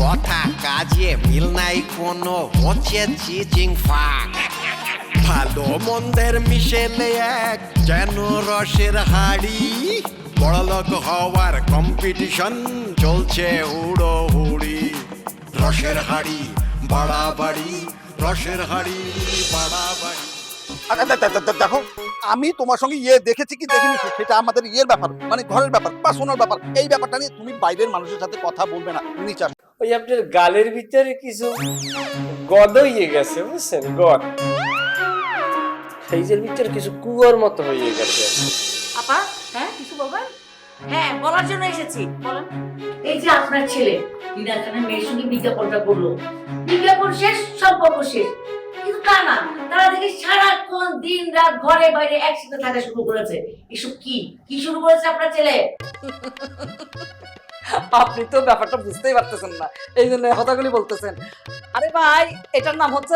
কথা কাজে মিল নাই কোনো হচ্ছে চিচিং ফাক। ভালো মন্দের মিশেলে এক যেন রসের হাড়ি। বড়লোক হওয়ার কম্পিটিশন চলছে হুড়ো হুড়ি রসের হাড়ি, বাড়াবাড়ি, রসের হাড়ি, বাড়াবাড়ি। দেখো, আমি তোমার সঙ্গে ইয়ে দেখেছি কি দেখিনি সেটা আমাদের ইয়ের ব্যাপার মানে ঘরের ব্যাপার বা পার্সোনাল ব্যাপার। এই ব্যাপারটা নিয়ে তুমি বাইরের মানুষের সাথে কথা বলবে না, নিচে আসো। ওই আপনার গালের ভিতরে কিছু গদ হয়ে গেছে বুঝছেন? গদ। সেইজের ভিতরে কিছু কুয়োর মতো হয়ে গেছে। আপা হ্যাঁ কিছু বলবেন? হ্যাঁ বলার জন্য এসেছি। বলেন। এই যে আপনার ছেলে খানের মেয়ের সঙ্গে বিজ্ঞাপনটা করল। বিজ্ঞাপন শেষ সম্পর্ক শেষ। কিন্তু তা না তারা দেখি সারাক্ষণ দিন রাত ঘরে বাইরে একসাথে থাকা শুরু করেছে। এসব কি? কি শুরু করেছে আপনার ছেলে? আপনি তো ব্যাপারটা বুঝতেই পারতেছেন না। এই জন্য কথাগুলি বলতেছেন। আরে ভাই, এটার নাম হচ্ছে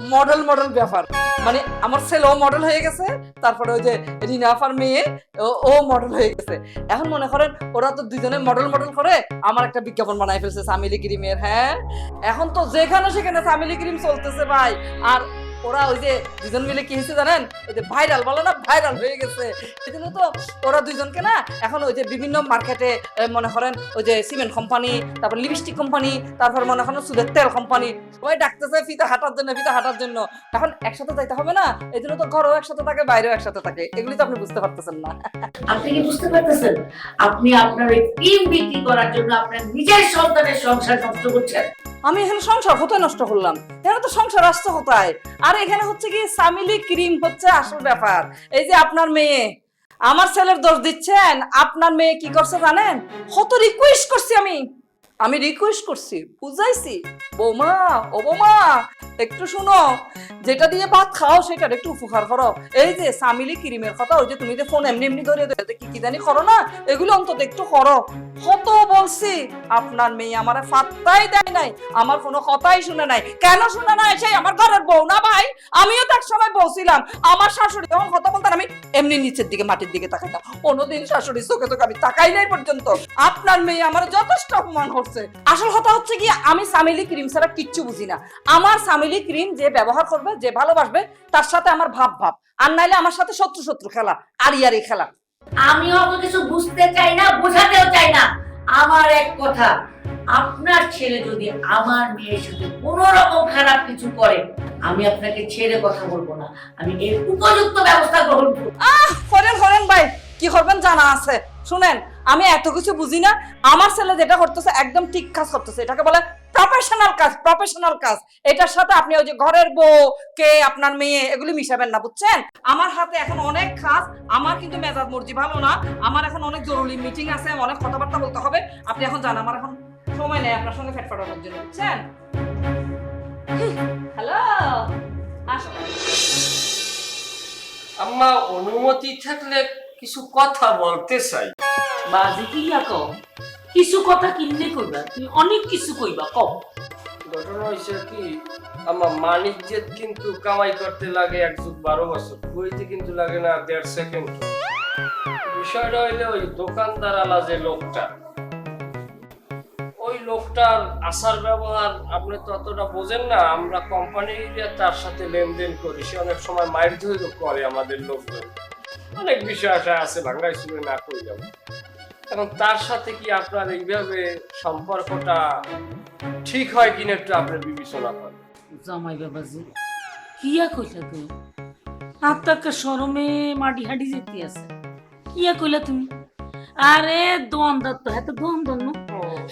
মডেল মডেল ব্যাপার। মানে আমার ছেলেও মডেল হয়ে গেছে, তারপরে ওই যে রিনাফার মেয়ে, ও- মডেল হয়ে গেছে। এখন মনে করেন, ওরা তো দুজনে মডেল মডেল করে আমার একটা বিজ্ঞাপন বানাই ফেলছে, সামিলি ক্রিমের হ্যাঁ? এখন তো যেখানে সেখানে সামিলি ক্রিম চলতেছে ভাই। আর ওরা ওই যে দুজন মিলে কি হয়েছে জানেন? ওই যে ভাইরাল বলে না? ভাইরাল হয়ে গেছে। এই জন্য তো ওরা দুইজনকে না এখন ওই যে বিভিন্ন মার্কেটে মনে করেন, ওই যে সিমেন্ট কোম্পানি তারপর লিপস্টিক কোম্পানি তারপর মনে করেন সুদের তেল কোম্পানি সবাই ডাকতেছে ফিতা হাঁটার জন্য, ফিতা হাঁটার জন্য। এখন একসাথে যাইতে হবে না? এই জন্য তো ঘরেও একসাথে থাকে, বাইরেও একসাথে থাকে। এগুলি তো আপনি বুঝতে পারতেছেন না। আপনি কি বুঝতে পারতেছেন? আপনি আপনার ওই ক্রিম বিক্রি করার জন্য আপনার নিজের সন্তানের সংসার নষ্ট করছেন। আমি এখানে সংসার কোথায় নষ্ট করলাম। এখানে তো সংসার আসছে কোথায় আর এখানে হচ্ছে কি সামিলি ক্রিম হচ্ছে আসল ব্যাপার। এই যে আপনার মেয়ে, আমার ছেলের দোষ দিচ্ছেন, আপনার মেয়ে কি করছে জানেন? কত রিকোয়েস্ট করছি আমি। আমি রিকোয়েস্ট করছি, বুঝাইছি। বৌমা, ও বৌমা, একটু শুনো। যেটা দিয়ে ভাত খাও সেটার একটু উপকার করো। এই যে সামিলি ক্রিমের কথা, ওই যে তুমি যে ফোন এমনি এমনি ধরে ধরে কি কি জানি করো না, এগুলো অন্তত একটু করো। কত বলছি, আপনার মেয়ে আমার ফাত্তাই দেয় নাই, আমার কোনো কথাই শুনে নাই। কেন শুনে নাই সেই আমার ঘরের বউ না ভাই? আমিও তো এক সময় বলছিলাম, আমার শাশুড়ি যখন কথা বলতেন, আমি এমনি নিচের দিকে, মাটির দিকে তাকাইতাম। কোনোদিন শাশুড়ি চোখে চোখে আমি তাকাই নাই পর্যন্ত। আপনার মেয়ে আমার যথেষ্ট অপমান করছে আসল কথা হচ্ছে কি আমি সামিলি ক্রিম ছাড়া কিচ্ছু বুঝি না। আমার সামিলি ক্রিম যে ব্যবহার করবে যে ভালোবাসবে তার সাথে আমার ভাব ভাব। আর নাইলে আমার সাথে শত্রু শত্রু খেলা আরি আরি খেলা। আমি অত কিছু বুঝতে চাই না বোঝাতেও চাই না। আমার এক কথা আপনার ছেলে যদি আমার মেয়ের সাথে কোনো রকম খারাপ কিছু করে আমি আপনাকে ছেড়ে কথা বলব না। আমি এর উপযুক্ত ব্যবস্থা গ্রহণ করব। করেন করেন ভাই। কি করবেন জানা আছে। শুনেন আমি এত কিছু বুঝি না। আমার ছেলে যেটা করতেছে একদম ঠিক কাজ করতেছে। এটাকে বলে প্রফেশনাল কাজ প্রফেশনাল কাজ। এটার সাথে আপনি ওই যে ঘরের বউ, কে, আপনার মেয়ে, এগুলি মিশাবেন না, বুঝছেন? আমার হাতে এখন অনেক কাজ, আমার কিন্তু মেজাজ মর্জি ভালো না। আমার এখন অনেক জরুরি মিটিং আছে, অনেক কথাবার্তা বলতে হবে। আপনি এখন জান আমার এখন সময় নেই আপনার সঙ্গে ফেট ফাটানোর জন্য, বুঝছেন? হ্যালো আম্মা, অনুমতি থাকলে কিছু কথা বলতে চাই। কি কিছু কথা কইবা, তুমি অনেক কিছু কইবা ঘটনা হয়েছে কি, আমার কিন্তু কামাই করতে লাগে এক যুগ বারো বছর বইতে কিন্তু লাগে না দেড় সেকেন্ড। বিষয়টা হইলে ওই দোকানদার আলা যে লোকটা, ওই লোকটার আচার ব্যবহার আপনি তো অতটা বোঝেন না, আমরা কোম্পানির তার সাথে লেনদেন করি, সে অনেক সময় মায়ের ধরে করে আমাদের লোকজন। অনেক বিষয় আশা আছে ভাঙ্গাই শুনে না করে যাব? এখন তার সাথে কি আপনার এইভাবে সম্পর্কটা ঠিক হয় কিনা একটু আপনার বিবেচনা করেন। জামাই বাবাজি কিয়া কইলা তুমি? আপনাকে শরমে মাটি হাঁটি যেতে আছে। কিয়া কইলা তুমি? আরে দোয়ানদার তো হ্যাঁ দোয়ান দোন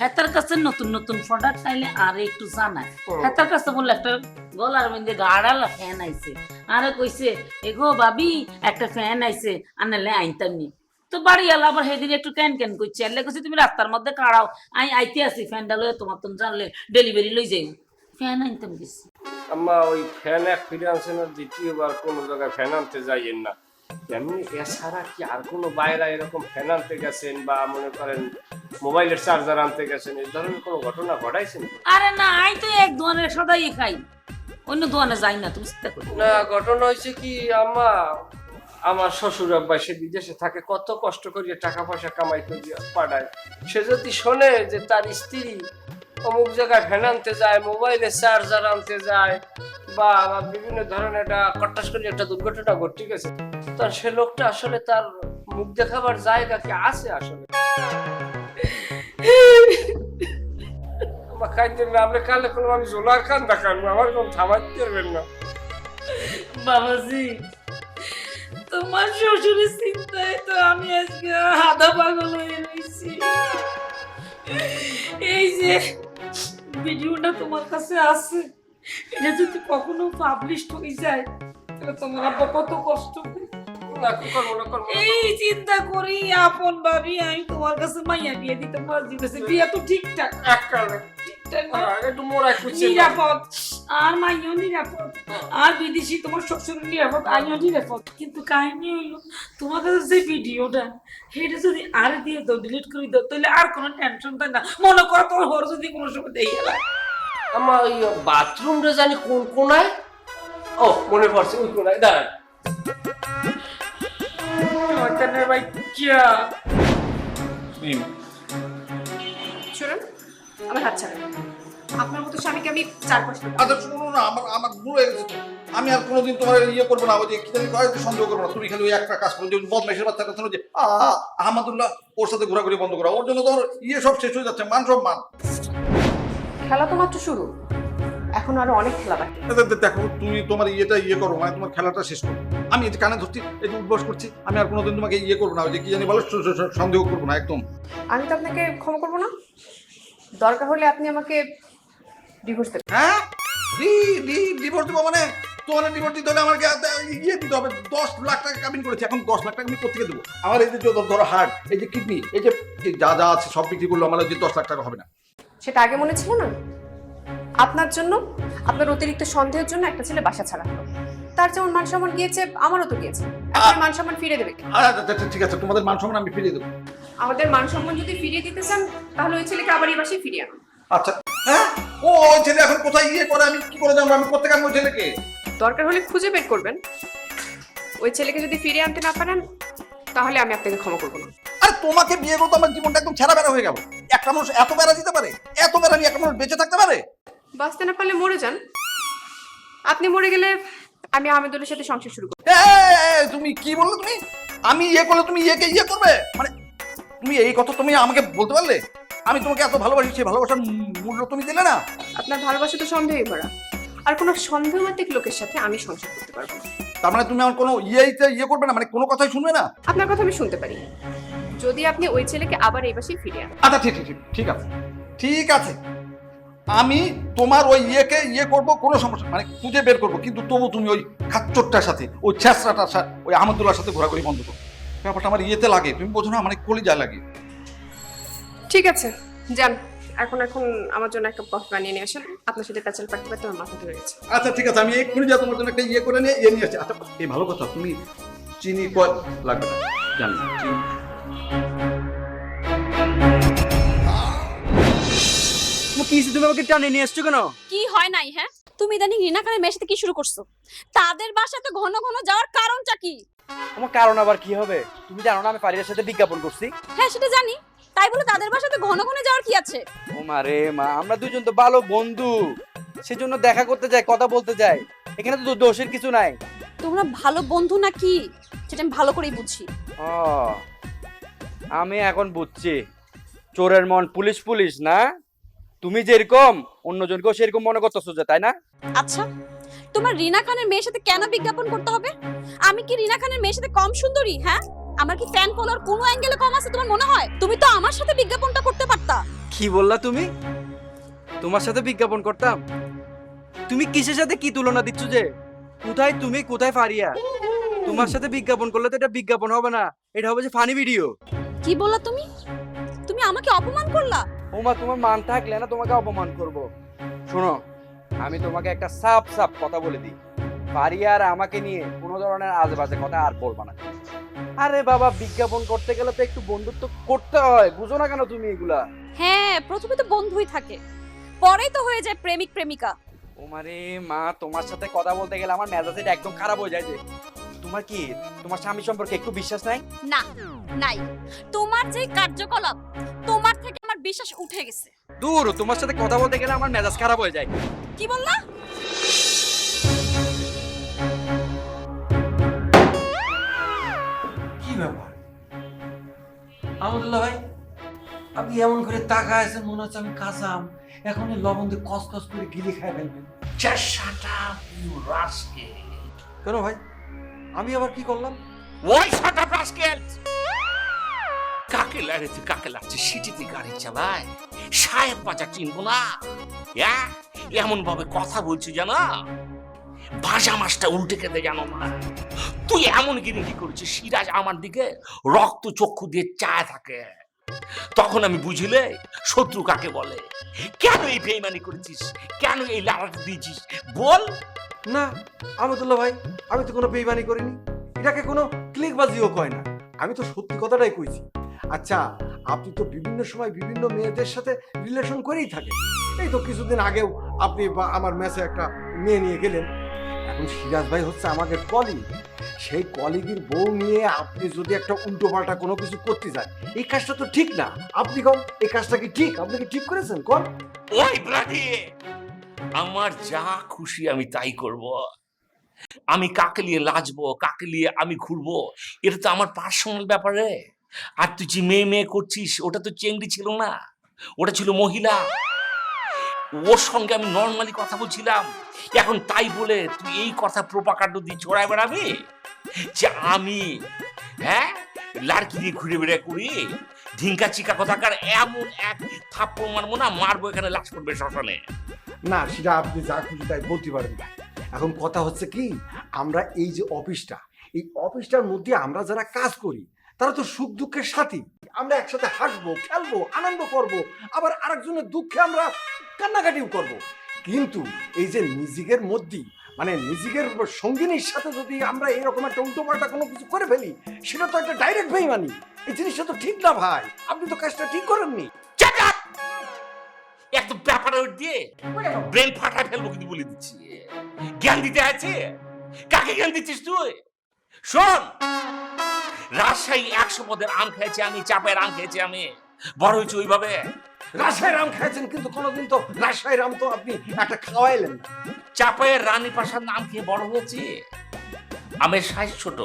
হেতার কাছে নতুন নতুন প্রোডাক্ট চাইলে আরে একটু জানায়। হেতার কাছে বললে একটা গলার মধ্যে গাড়ালা ফ্যান আইছে। আরে কইছে এগো ভাবি একটা ফ্যান আইছে আনালে আইনতাম নি তো বাড়ি এলা আবার সেদিন একটু ক্যান ক্যান করছে? এলে কইছে তুমি রাস্তার মধ্যে কাড়াও আই আইতে আসি ফ্যানটা লয়ে তোমার তুমি জানলে ডেলিভারি লই যাই ফ্যান আনতাম গেছি। আম্মা ওই ফ্যান এক ফিরে আনছেন আর দ্বিতীয়বার কোনো জায়গায় ফ্যান আনতে যাইয়েন না। এমনি এছাড়া কি আর কোনো বাইরে এরকম ফ্যান আনতে গেছেন বা মনে করেন মোবাইলের চার্জার আনতে গেছেন? এই ধরনের কোনো ঘটনা ঘটাইছেন আরে না আই তো এক দোয়ানে সদাই খাই। অন্য দোয়ানে যাই না তুমি চিন্তা করি। না ঘটনা হয়েছে কি আম্মা আমার শ্বশুর আব্বা সে বিদেশে থাকে, কত কষ্ট করিয়ে টাকা পয়সা কামাই করিয়ে পাঠায়। সে যদি শোনে যে তার স্ত্রী অমুক জায়গায় ফ্যান আনতে যায়, মোবাইলে চার্জার আনতে যায়, বা বিভিন্ন ধরনের একটা কটাস করে একটা দুর্ঘটনা ঘটে গেছে তো সে লোকটা আসলে তার মুখ দেখাবার জায়গা কি আছে আসলে? আমার খাইতে আপনি কালে কোনো আমি জোলার খান দেখান আমার কোনো থামাইতে পারবেন না। বাবাজি তোমার শ্বশুরের চিন্তায় তো আমি আজকে আধা পাগল হয়ে রয়েছি। এই যে ভিডিওটা তোমার কাছে আছে এটা যদি কখনো পাবলিশ হয়ে যায় তাহলে তোমার আব্বা কত কষ্ট। এই চিন্তা করি আপন ভাবি আমি তোমার কাছে মাইয়া বিয়ে দিতে গেছে বিয়ে তো ঠিকঠাক। ঠিকঠাক নিরাপদ। আর মাইও নিরাপদ। আর বিদেশি তোমার শ্বশুর নিরাপদ আমিও নিরাপদ কিন্তু কাহিনী হইল তোমার কাছে যে ভিডিওটা সেটা যদি আর দিয়ে দাও ডিলিট করে দাও তাহলে আর কোনো টেনশন থাকে না। মনে করো তোমার হর যদি কোনো সময় গেলা আমার ওই বাথরুমটা জানি কোন কোনায়? ও মনে পড়ছে ওই কোনায় দাঁড়ান। শয়তানের বাচ্চা শুনুন আমার হাত ছাড়েন। আপনার মতো স্বামীকে আমি চার পাঁচ আচ্ছা শুনো না আমার আমার ভুল হয়ে গেছে আমি আর কোনোদিন তোমার ইয়ে করব না ওই যে কি জানি কয় যে সন্দেহ করব না। তুমি খালি ওই একটা কাজ করো যে বদমাইশের বাচ্চা কথা যে আহমদুল্লাহ ওর সাথে ঘোরাঘুরি বন্ধ করা। ওর জন্য তোমার ইয়ে সব শেষ হয়ে যাচ্ছে মান সম্মান। খেলা তো মাত্র শুরু। এখন আরও অনেক খেলা বাকি। দেখো তুমি তোমার ইয়েটা ইয়ে করো মানে তোমার খেলাটা শেষ করো। আমি এই কানে ধরছি এই যে উদ্বাস করছি আমি আর কোনোদিন তোমাকে ইয়ে করব না ওই যে কি জানি বলো সন্দেহ করব না একদম। আমি তো আপনাকে ক্ষমা করব না। দরকার হলে আপনি আমাকে ডিভোর্স দেবেন হ্যাঁ? ডিভোর্স দেবো মানে? তোমার ডিভোর্স দিতে হলে আমাকে ইয়ে দিতে হবে। দশ লাখ টাকা কামিন করেছি। এখন দশ লাখ টাকা আমি কোথেকে দেবো? আমার এই যে ধরো হার্ট এই যে কিডনি এই যে যে যা আছে সব বিক্রি করল আমার যে দশ লাখ টাকা হবে না। সেটা আগে মনে ছিল না? আপনার জন্য আপনার অতিরিক্ত সন্দেহের জন্য একটা ছেলে বাসা ছাড়া হলো তার যেমন মান সম্মান গিয়েছে আমারও তো গিয়েছে। আপনার মান সম্মান ফিরে দেবে? আচ্ছা, আচ্ছা, আচ্ছা, ঠিক আছে। তোমাদের মান সম্মান আমি ফিরিয়ে দেবো। আমাদের মান সম্মান যদি ফিরিয়ে দিতে চান তাহলে ওই ছেলেকে আবার এই বাসায় ফিরিয়ে আনুন। আচ্ছা হ্যাঁ? ও ওই ছেলে এখন কোথায়? ইয়ে করে আমি কি করে জানব? আমি কোথেকে আনব ওই ছেলেকে? দরকার হলে খুঁজে বের করবেন। ওই ছেলেকে যদি ফিরিয়ে আনতে না পারেন তাহলে আমি আপনাকে ক্ষমা করব না। আরে তোমাকে বিয়ে করতে আমার জীবনটা একদম ছেঁড়া বেড়া হয়ে গেল। একটা মানুষ এত বেড়া দিতে পারে? এত বেড়া নিয়ে একটা মানুষ বেঁচে থাকতে পারে? বাঁচতে না পারলে মরে যান। আপনি মরে গেলে আমি আহমেদুলের সাথে সংসার শুরু করব। এ, এ, এ, তুমি কি বললে তুমি? আমি ইয়ে করলে তুমি ইয়েকে ইয়ে করবে? মানে তুমি এই কথা তুমি আমাকে বলতে পারলে? আমি তোমাকে এত ভালোবাসি সেই ভালোবাসার মূল্য তুমি দিলে না? আপনার ভালোবাসা তো সন্দেহে ভরা। আর কোনো সন্দেহমাতিক লোকের সাথে আমি সংসার করতে পারব না। তার মানে তুমি আমার কোনো ইয়েতে ইয়ে করবে না? মানে কোনো কথাই শুনবে না? আপনার কথা আমি শুনতে পারি। যদি আপনি ওই ছেলেকে আবার এই বাসায় ফিরিয়ে আনেন। আচ্ছা ঠিক ঠিক ঠিক ঠিক আছে। ঠিক আছে। আমি তোমার ওই ইয়েকে ইয়ে করব কোনো সমস্যা মানে খুঁজে বের করব কিন্তু তবু তুমি ওই খাচ্চরটার সাথে ওই ছ্যাঁচড়াটার সাথে ওই আহমদুল্লাহর সাথে ঘোরাঘুরি বন্ধ করো। ব্যাপারটা আমার ইয়েতে লাগে তুমি বোঝো না মানে কলিজা লাগে। ঠিক আছে যান। এখন এখন আমার জন্য একটা কফি বানিয়ে নিয়ে আসেন। আপনার সাথে প্যাচাল পাঠতে পারতে আমার মাথা ধরে গেছে। আচ্ছা ঠিক আছে আমি এক্ষুনি যা তোমার জন্য একটা ইয়ে করে নিয়ে ইয়ে নিয়ে আসছি। আচ্ছা এই ভালো কথা তুমি চিনি কয় লাগবে না। জানি কি তুমি আমাকে টানে নিয়ে আসছো কেন? কি হয় নাই হ্যাঁ? তুমি ইদানিং রিনা খানের মেয়ের সাথে কি শুরু করছ? তাদের বাসাতে ঘন ঘন যাওয়ার কারণটা কি? আমার কারণ আবার কি হবে? তুমি জানো না আমি ফারিয়ার সাথে বিজ্ঞাপন করছি। হ্যাঁ সেটা জানি। তাই বলে তাদের বাসাতে ঘন ঘন যাওয়ার কি আছে? ও মা রে মা আমরা দুজন তো ভালো বন্ধু। সেজন্য দেখা করতে যাই কথা বলতে যাই। এখানে তো দোষের কিছু নাই। তোমরা ভালো বন্ধু না কি? সেটা আমি ভালো করেই বুঝছি ও আমি এখন বুঝছি। চোরের মন পুলিশ পুলিশ না? তুমি যেরকম অন্যজনকেও সেরকম মনে করতেছো যে তাই না? আচ্ছা তোমার রিনা খানের মেয়ের সাথে কেন বিজ্ঞাপন করতে হবে? আমি কি রিনা খানের মেয়ের সাথে কম সুন্দরী হ্যাঁ? আমার কি ফ্যান ফলোয়ার কোনো অ্যাঙ্গেলে কম আছে? তোমার মনে হয়? তুমি তো আমার সাথে বিজ্ঞাপনটা করতে পারতা। কি বললা তুমি? তোমার সাথে বিজ্ঞাপন করতাম। তুমি কিসের সাথে কি তুলনা দিচ্ছ যে? কোথায় তুমি কোথায় ফারিয়া? তোমার সাথে বিজ্ঞাপন করলে তো এটা বিজ্ঞাপন হবে না। এটা হবে যে ফানি ভিডিও কি বললা তুমি? তুমি আমাকে অপমান করলা? ওমা তোমার মান থাকলে না তোমাকে অপমান করব। শোনো আমি তোমাকে একটা সাপ সাপ কথা বলে দিই। ফারিয়া আর আমাকে নিয়ে কোনো ধরনের আজেবাজে কথা আর বলবা না। আরে বাবা বিজ্ঞাপন করতে গেলে তো একটু বন্ধুত্ব করতে হয়। বুঝো না কেন তুমি এগুলা? হ্যাঁ প্রথমে তো বন্ধুই থাকে। পরেই তো হয়ে যায় প্রেমিক প্রেমিকা। ওমারে মা তোমার সাথে কথা বলতে গেলে আমার মেজাজটা একদম খারাপ হয়ে যায় যে। তোমার কি তোমার স্বামী সম্পর্কে একটু বিশ্বাস নাই? না নাই। তোমার যে কার্যকলাপ তোমার থেকে আমার বিশ্বাস উঠে গেছে। দূর তোমার সাথে কথা বলতে গেলে আমার মেজাজ খারাপ হয়ে যায়। কি বললা? কি ব্যাপার? আমদুল্লাহ ভাই আপনি এমন করে তাকা আছেন মনে হচ্ছে আমি কাঁচাম এখন এই লবণ দিয়ে কস কস করে গিলি খাই ফেলবেন. কেন ভাই? আমি আবার কি করলাম? up, rascal? কাকে লাগাতে কাকে লাগছে সিটিতে গাড়ি চালায়? সাহেব বাজার চিনবো না। হ্যাঁ এমন ভাবে কথা বলছি জানা? ভাষা মাছটা উল্টে খেতে জানো না তুই এমন গিরিগি করেছিস, সিরাজ আমার দিকে রক্ত চক্ষু দিয়ে চায় থাকে। তখন আমি বুঝিলে শত্রু কাকে বলে? কেন এই বেইমানি করেছিস? কেন এই লাড়াটা দিয়েছিস? বল। না আমদুল্লাহ ভাই, আমি তো কোনো বেইমানি করিনি। এটাকে কোনো ক্লিকবাজিও কয় না। আমি তো সত্যি কথাটাই কইছি। আচ্ছা আপনি তো বিভিন্ন সময় বিভিন্ন মেয়েদের সাথে রিলেশন করেই থাকেন। এই তো কিছুদিন আগেও আপনি আমার মেসে একটা মেয়ে নিয়ে গেলেন। এখন সিরাজ ভাই হচ্ছে আমাদের কলিগ সেই কলিগের বউ নিয়ে আপনি যদি একটা উল্টো পাল্টা কোনো কিছু করতে যান, এই কাজটা তো ঠিক না। আপনি কম এই কাজটা কি ঠিক? আপনি কি ঠিক করেছেন? কন। ওই ব্লাডি আমার যা খুশি আমি তাই করব। আমি কাকে নিয়ে লাজবো, কাকে নিয়ে আমি ঘুরবো, এটা তো আমার পার্সোনাল ব্যাপারে আর তুই যে মেয়ে মেয়ে করছিস, ওটা তো চেংড়ি ছিল না। ওটা ছিল মহিলা। ওর সঙ্গে আমি নর্মালি কথা বলছিলাম। এখন তাই বলে তুই এই কথা প্রপাকাণ্ড দিয়ে ছড়ায় বেড়াবি? যে আমি হ্যাঁ লাড়কি দিয়ে ঘুরে বেড়ে করি ঢিঙ্কা চিকা কথাকার এমন এক থাপ্পড় মারবো না, মারবো এখানে লাশ পড়বে শ্মশানে। না, সেটা আপনি যা খুশি তাই বলতে পারেন। এখন কথা হচ্ছে কি, আমরা এই যে অফিসটা, এই অফিসটার মধ্যে আমরা যারা কাজ করি তারা তো সুখ দুঃখের সাথী। আমরা একসাথে হাসবো খেলব আনন্দ করব আবার আরেকজনের দুঃখে আমরা কান্নাকাটিও করব। কিন্তু এই যে নিজেদের মধ্যেই মানে নিজেদের সঙ্গিনীর সাথে যদি আমরা এরকম একটা উল্টো পাল্টা কোনো কিছু করে ফেলি সেটা তো একটা ডাইরেক্ট বেইমানি। এই জিনিসটা তো ঠিক না ভাই। আপনি তো কাজটা ঠিক করেননি! এত ব্যাপারে দিয়ে ব্রেন ফাটায় ফেলব কিন্তু বলে দিচ্ছি। জ্ঞান দিতে আছে? কাকে জ্ঞান দিচ্ছিস তুই? শোন! রাজশাহী একশো পদের আম খেয়েছি আমি, চাপের আম খেয়েছি আমি। বড় হয়েছি ওইভাবে। রাজশাহীর আম খেয়েছেন, কিন্তু কোনোদিন তো রাজশাহীর আম তো আপনি একটা খাওয়াইলেন চাপের রানী প্রাসাদ আম খেয়ে বড় হয়েছি। আমের সাইজ ছোট,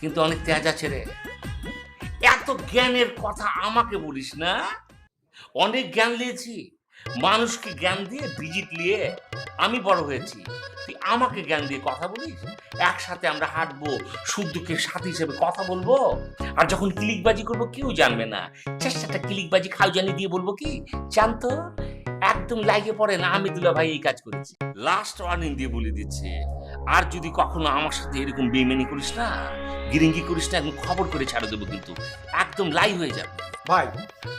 কিন্তু অনেক তেজ আছে রে। এত জ্ঞানের কথা আমাকে বলিস না? অনেক জ্ঞান নিয়েছি। মানুষকে জ্ঞান দিয়ে ভিজিট নিয়ে আমি বড় হয়েছি। তুই আমাকে জ্ঞান দিয়ে কথা বলিস? একসাথে আমরা হাঁটবো, শুদ্ধকে সাথে হিসেবে কথা বলব। আর যখন ক্লিকবাজি করব, কেউ জানবে না। চেষ্টাটা ক্লিকবাজি খাও জানি দিয়ে বলব কি? জানতো একদম লাগে পড়ে না আমি দুলা ভাই এই কাজ করেছি। লাস্ট ওয়ার্নিং দিয়ে বলে দিচ্ছে। আর যদি কখনো আমার সাথে এরকম বেমেনি করিস না গিরিঙ্গি করিস না একদম খবর করে ছাড়ে দেবো কিন্তু। একদম লাই হয়ে যাবে। ভাই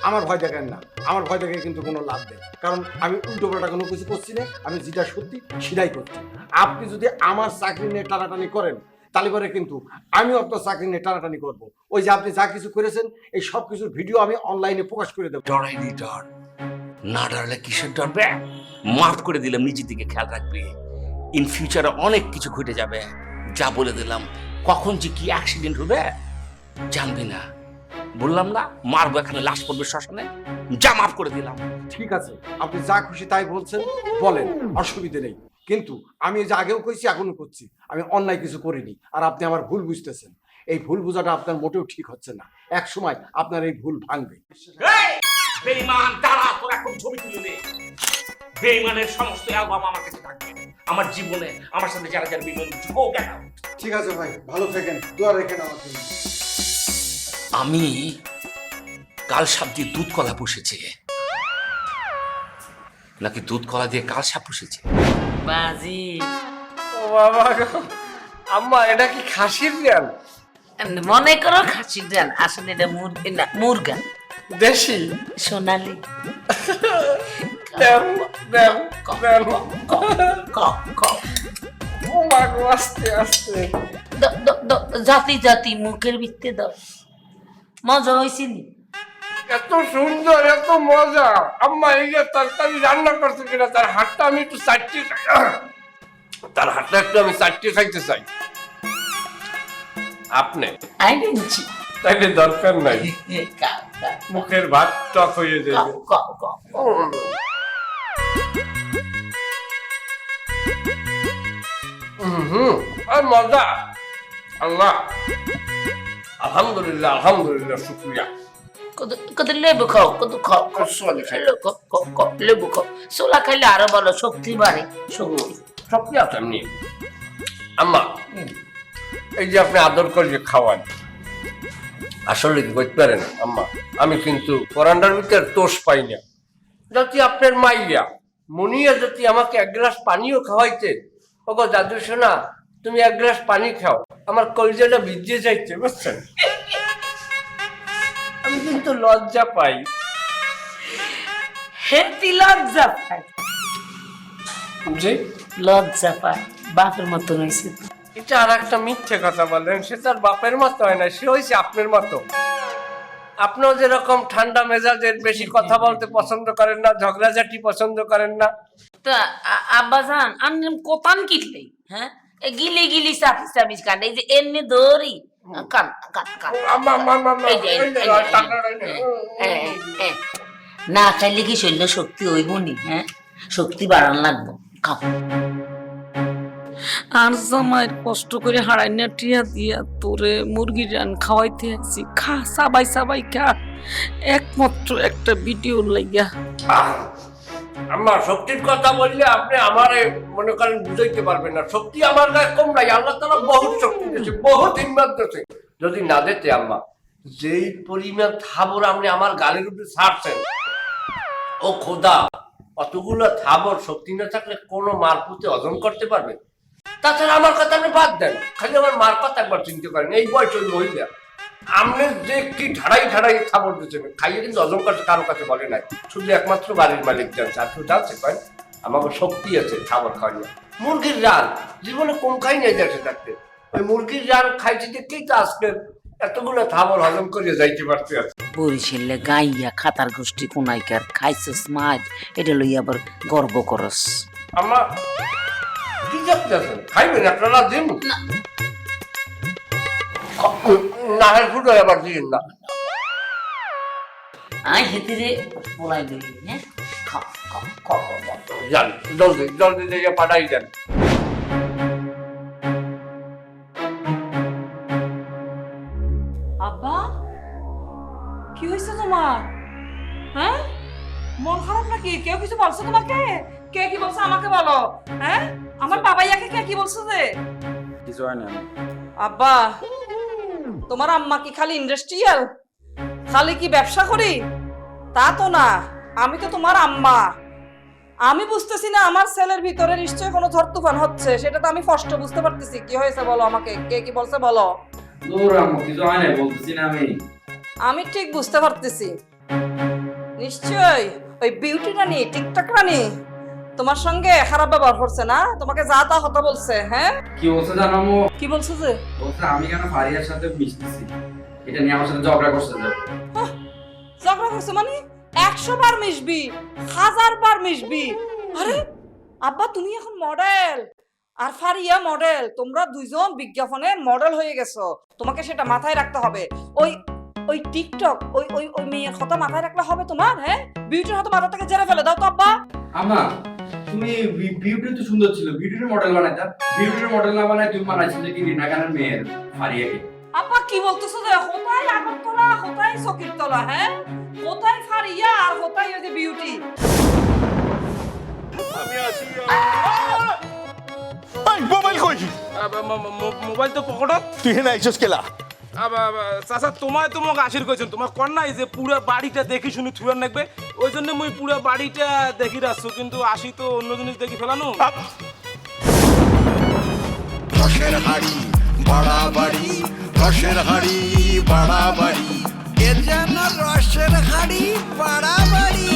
আমার ভয় দেখেন না। আমার ভয় দেখে কিন্তু কোনো লাভ নেই। কারণ আমি উল্টো পাল্টা কোনো কিছু করছি না আমি যেটা সত্যি সেটাই করছি। আপনি যদি আমার চাকরি নিয়ে টানাটানি করেন তাহলে পরে কিন্তু আমিও আপনার চাকরি নিয়ে টানাটানি করব। ওই যে আপনি যা কিছু করেছেন এই সব কিছুর ভিডিও আমি অনলাইনে প্রকাশ করে দেবো। ডরাইনি ডর না ডরলে কিসের ডরবে মাফ করে দিলাম নিজের দিকে খেয়াল রাখবে। ইন ফিউচারে অনেক কিছু ঘটে যাবে। যা বলে দিলাম। কখন যে কি অ্যাক্সিডেন্ট হবে জানবি না। বললাম না মারবো এখানে লাশ পড়বে শ্মশানে। যা মাফ করে দিলাম। ঠিক আছে আপনি যা খুশি তাই বলছেন বলেন অসুবিধে নেই। কিন্তু আমি যে আগেও কইছি এখনও করছি। আমি অন্যায় কিছু করিনি। আর আপনি আমার ভুল বুঝতেছেন। এই ভুল বোঝাটা আপনার মোটেও ঠিক হচ্ছে না। এক সময় আপনার এই ভুল ভাঙবে। দাঁড়া তোর এখন ছবি তুলে নে সমস্ত অ্যালবাম আমার কাছে থাকবে আমার জীবনে আমার সাথে যারা যারা বেঈমান গো গেট আউট ঠিক আছে ভাই ভালো থাকেন দোয়া রেখেন আমার জন্য আমি কাল সাপ দিয়ে দুধ কলা পুষেছে। নাকি দুধ কলা দিয়ে কাল সাপ পুষেছে? বাজি। ও বাবা গো আম্মা এটা কি খাসির জ্ঞান মনে করো খাসির ডাল আসলে এটা মুরগি না মুরগা দেশি? সোনালি। জাতি জাতি মুখের ভিত্তে দাও। মজা হয়েছে নি? এত সুন্দর এত মজা। আম্মা এই যে তরকারি রান্না করছে কিনা তার হাতটা আমি একটু চারটে তার হাতটা একটু আমি চারটে খাইতে চাই। আপনি? আই নিচ্ছি তাইলে দরকার নাই। মুখের ভাত টক হয়ে যাবে। হুম আর মজা। আল্লাহ। আলহামদুলিল্লাহ আলহামদুলিল্লাহ শুক্রিয়া। কত লেবু খাও কত খাও। লেবু খাও, সোলা খাইলে আরও ভালো শক্তি বাড়ে শক্তি আছে এমনি। আম্মা এই যে আপনি আদর করে যে খাওয়ান আসলে কি করতে পারেন? আম্মা আমি কিন্তু পরান্ডার ভিতরে তোষ পাই না। যদি আপনার মাইয়া মনিয়া যদি আমাকে এক গ্লাস পানিও খাওয়াইতে ওগো দাদু শোনা তুমি এক গ্লাস পানি খাও। আমার কলজাটা ভিজে যাইতে বুঝছেন? আমি কিন্তু লজ্জা পাই। হেতি লজ্জা পায় যে লজ্জা পায় বাপের মতো হয়েছে এটা আর একটা মিথ্যে কথা বললেন সে তার বাপের মতো হয় না সে হয়েছে আপনার মতো। আপনিও যেরকম ঠান্ডা মেজাজের বেশি কথা বলতে পছন্দ করেন না ঝগড়াঝাটি পছন্দ করেন না তা আব্বাজান আমি কোতান কিনলে হ্যাঁ? এ গিলি গিলি এই যে এমনি দৌড়ি কান এই যে, এই যে, এই যে, এই যে, টাকা- টাকা- এ, এ, না খাইলে কি শরীর শক্তি হইব নি হ্যাঁ? শক্তি বাড়ান লাগবো খাও। আর জামাইয়ের কষ্ট করে হারাই না টিয়া দিয়া তোরে মুরগির রান খাওয়াইতে আছি খা সাবাই সাবাই খা। একমাত্র একটা ভিডিও লাইয়া। আম্মা, শক্তির কথা বললে আপনি আমারে মনে করেন বুঝাইতে পারবেন না। শক্তি আমার গায়ে কম নাই, আল্লাহ তালা বহুত শক্তি দিয়েছে, বহুত হিম্মত দিয়েছে। যদি না দিতে আম্মা, যেই পরিমাণ থাবর আপনি আমার গালের উপরে ছাড়ছেন, ও খোদা, অতগুলো থাবর শক্তি না থাকলে কোনো মারপুতে হজম করতে পারবে? তাছাড়া আমার কথা আপনি বাদ দেন, খালি আমার মার একবার চিনতে পারেন, এই বয়স ওই মহিলা। যে কি ঢাড়াই ঢাড়াই খাবার দিচ্ছেন খাইয়ে কিন্তু কারও কাছে বলে নাই। শুধু একমাত্র বাড়ির মালিক জানছে আর কেউ জানছে কয় আমাকে শক্তি আছে খাবার খাওয়ানো মুরগির রান জীবনে কম খাই নাই দেশে থাকতে ওই মুরগির রান খাইছি তো আজকে এতগুলো খাবার হজম করে যাইতে পারতে আছে বরিশালে গাইয়া খাতার গোষ্ঠী কোনাইকার খাইছস মাছ এটা লই আবার গর্ব করস। আমার কি খাইবেন? আপনারা দিন। নাহের ফুটো আবার দিন না। আই হেতিরে বলাই দিই হ্যাঁ। যান জলদি জলদি পাঠাই দেন। আব্বা কি হয়েছে তোমার? হ্যাঁ? মন খারাপ নাকি? কেউ কিছু বলছে তোমাকে? কে কি বলছে আমাকে বলো হ্যাঁ? আমার বাবাইয়াকে কে কি বলছে যে? কিছু হয় না আব্বা তোমার আম্মা কি খালি ইন্ডাস্ট্রিয়াল খালি কি ব্যবসা করি? তা তো না আমি তো তোমার আম্মা। আমি বুঝতেছি না আমার ছেলের ভিতরে নিশ্চয়ই কোনো ঝড় তুফান হচ্ছে সেটা তো আমি স্পষ্ট বুঝতে পারতেছি। কি হয়েছে বলো আমাকে? কে কি বলছে বলো? আমি। আমি ঠিক বুঝতে পারতেছি। নিশ্চয় ওই বিউটি রানী টিকটক রানী। তোমার সঙ্গে খারাপ ব্যবহার করছে না? তোমাকে যা তা কথা বলছে হ্যাঁ? কি বলছে জানো আম্মু? কি বলছে যে? বলছে আমি কেন ফারিয়ার সাথে মিশতেছি? এটা নিয়ে আমার সাথে ঝগড়া করছে যে। ঝগড়া করছে মানে? একশো বার মিশবি হাজার বার মিশবি। আরে আব্বা তুমি এখন মডেল আর ফারিয়া মডেল তোমরা দুইজন বিজ্ঞাপনে মডেল হয়ে গেছো। তোমাকে সেটা মাথায় রাখতে হবে। ওই ওই টিকটক ওই ওই ওই মেয়ের কথা মাথায় রাখলে হবে তোমার হ্যাঁ? বিউটির হয়তো মাথা থেকে জেরে ফেলে দাও তো আব্বা। আম্মা তুমি বিউটি তো সুন্দর ছিল বিউটির মডেল বানাইতা বিউটির মডেল না বানাই তুমি বানাইছিলে কি রিনা খানের মেয়ের ফারিয়াকে আপা কি বলতেছো যে কোথায় আগরতলা কোথায় চকিরতলা হ্যাঁ? কোথায় ফারিয়া আর কোথায় ওই যে বিউটি মোবাইল কই? মোবাইল তো পকেটত। তুই হেনা আইছস কেলা? চাচা তোমায় তো মোক আশীর কইছেন। তোমার যে পুরো বাড়িটা দেখি শুনি থুয়ার ওই জন্য মুই পুরো বাড়িটা দেখি রাখছো কিন্তু আসি তো অন্য জিনিস দেখি ফেলানো। রসের হাড়ি বাড়াবাড়ি রসের হাড়ি বাড়াবাড়ি এ যেন রসের হাড়ি বাড়াবাড়ি